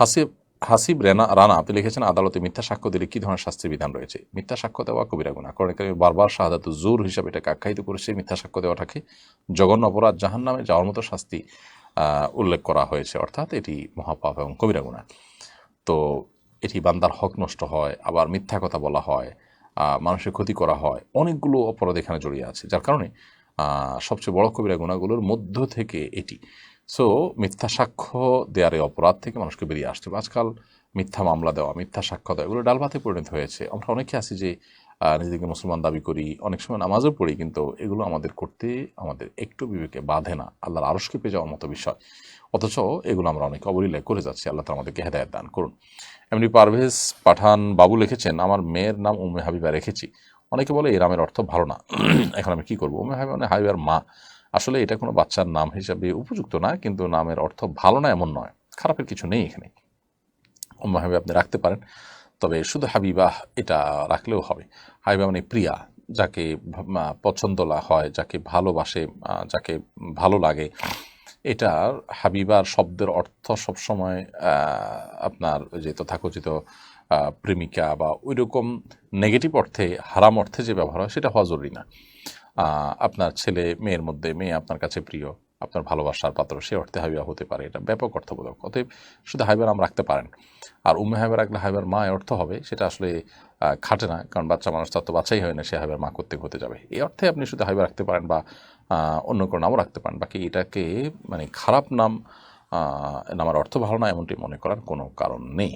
হাসিব হাসিব রেনা, রানা, আপনি লিখেছেন আদালতে মিথ্যা সাক্ষ্য দিলে কী ধরনের শাস্তির বিধান রয়েছে? মিথ্যা সাক্ষ্য দেওয়া কবিরা গুণা কারণ এখানে বারবার শাহাদাত জোর হিসাবে এটাকে আখ্যায়িত করেছে, মিথ্যা সাক্ষ্য দেওয়াটাকে জঘন্য অপরাধ জাহান নামে যাওয়ার মতো শাস্তি উল্লেখ করা হয়েছে। অর্থাৎ এটি মহাপাপ এবং কবিরা গুণা তো এটি বান্দার হক নষ্ট হয়, আবার মিথ্যা কথা বলা হয় মানুষের ক্ষতি করা হয়, অনেকগুলো অপরাধ এখানে জড়িয়ে আছে। যার কারণে সবচেয়ে বড় কবিরা গুণাগুলোর মধ্য থেকে এটি। সো মিথ্যা সাক্ষ্য দেওয়ার এই অপরাধ থেকে মানুষকে বেরিয়ে আসতে আজকাল মিথ্যা মামলা দেওয়া, মিথ্যা সাক্ষ্য দেওয়া, এগুলো ডালভাতে পরিণত হয়েছে। আমরা অনেকে আছি যে নিজেদেরকে মুসলমান দাবি করি, অনেক সময় নামাজও পড়ি, কিন্তু এগুলো আমাদের করতে আমাদের একটু বিবেকে বাধে না। আল্লাহর আরশকে পেয়ে যাওয়ার মতো বিষয়। অথচ এগুলো আমরা অনেক অবলীলায় করে যাচ্ছি। আল্লাহ তালা আমাদেরকে হেদায়ত দান করুন। এমনি পারভেজ পাঠান বাবু লিখেছেন, আমার মেয়ের নাম উম্মে হাবিবা রেখেছি। অনেকে বলে, এই নামের অর্থ ভালো না। এখন আমি কি করব? উম্মে হাবিবা মানে হাবিবার মা। আসলে এটা কোনো বাচ্চার নাম হিসাবে উপযুক্ত না, কিন্তু নামের অর্থ ভালো না, এমন নয়। খারাপের কিছু নেই এখানে। অন্যভাবে আপনি রাখতে পারেন। তবে শুধু হাবিবাহ এটা রাখলেও হবে। হাবিবা মানে প্রিয়া, যাকে পছন্দ হয়, যাকে ভালোবাসে যাকে ভালো লাগে। এটার হাবিবার শব্দের অর্থ সবসময় আপনার যে তথাকথিত প্রেমিকা বা ওই রকম নেগেটিভ অর্থে, হারাম অর্থে যে ব্যবহার হয়, সেটা হওয়া জরুরি না। আপনার ছেলে, মেয়ের মধ্যে মেয়ে আপনার কাছে প্রিয়, আপনার ভালোবাসার পাত্র, সে অর্থে হাবিবা হতে পারে। এটা ব্যাপক অর্থবোধক। অতএব শুধু হাইবার নাম রাখতে পারেন। আর উম্মে হাইবার রাখলে হাইবার মা অর্থ হবে, সেটা আসলে খাটে না, কারণ বাচ্চা মানুষ তার তো বাচ্চাই হয় না, সে হাইবার মা করতে হতে যাবে। এই অর্থে আপনি শুধু হাইবার রাখতে পারেন বা অন্য কোনো নামও রাখতে পারেন। বাকি এটাকে মানে খারাপ নাম নামের অর্থ ভালো না, এমনটি মনে করার কোনো কারণ নেই।